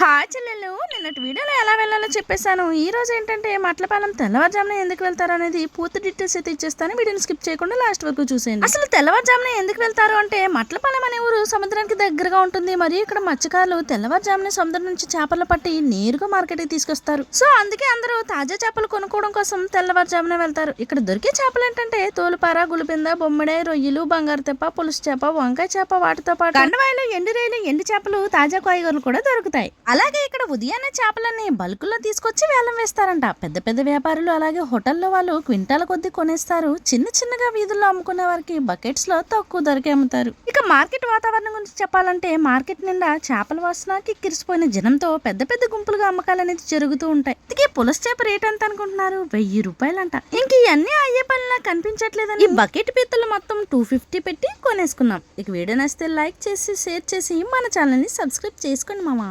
Hi చెల్లెలు నిన్నటి వీడియోలో ఎలా వెళ్ళాలో చెప్పేశాను. ఈ రోజు ఏంటంటే మట్లపాలెం తెల్లవారుజామున ఎందుకు వెళ్తారు అనేది పూర్తి డీటెయిల్స్ అయితే ఇచ్చేస్తాను. వీడియోని స్కిప్ చేయకుండా లాస్ట్ వరకు చూసేయండి. అసలు తెల్లవారుజామున ఎందుకు వెళ్తారు అంటే మట్లపాలెం అనే సముద్రానికి దగ్గరగా ఉంటుంది. మరియు ఇక్కడ మత్స్యకారులు తెల్లవారుజామున సముద్రం నుంచి చేపలు పట్టి నేరుగా మార్కెట్కి తీసుకొస్తారు. సో అందుకే అందరూ తాజా చేపలు కొనుక్కోవడం కోసం తెల్లవారుజామున వెళ్తారు. ఇక్కడ దొరికే చేపలు ఏంటంటే తోలుపార గులిబింద బొమ్మడే రొయ్యలు బంగారు తెప్ప పులుసు చేప వంకాయ చేప వాటితో పాటు కండవాయిలు ఎండు రేలు ఎండు చేపలు తాజా కాయగూరలు కూడా దొరుకుతాయి. అలాగే ఇక్కడ ఉదయాన్నే చేపలన్నీ బల్కుల్లో తీసుకొచ్చి వేలం వేస్తారంట. పెద్ద పెద్ద వ్యాపారులు అలాగే హోటల్లో వాళ్ళు క్వింటాల కొద్ది కొనేస్తారు. చిన్న చిన్నగా వీధుల్లో అమ్ముకునే వారికి బకెట్స్లో తక్కువ ధరకే అమ్ముతారు. ఇక మార్కెట్ వాతావరణం గురించి చెప్పాలంటే మార్కెట్ నిండా చేపల వాసన కిక్కిరిసిపోయిన జనంతో పెద్ద పెద్ద గుంపులుగా అమ్మకాలు అనేది జరుగుతూ ఉంటాయి. ఇంతకీ పులస చేప రేట్ ఎంత అనుకుంటున్నారు? వెయ్యి రూపాయలంట. ఇంక ఇవన్నీ అయ్యే పనిలా కనిపించట్లేదని ఈ బకెట్ పీతలు మొత్తం టూ ఫిఫ్టీ పెట్టి కొనేసుకున్నాం. ఇక వీడియో నచ్చితే లైక్ చేసి షేర్ చేసి మన ఛానల్ని సబ్స్క్రైబ్ చేసుకోండి మామ.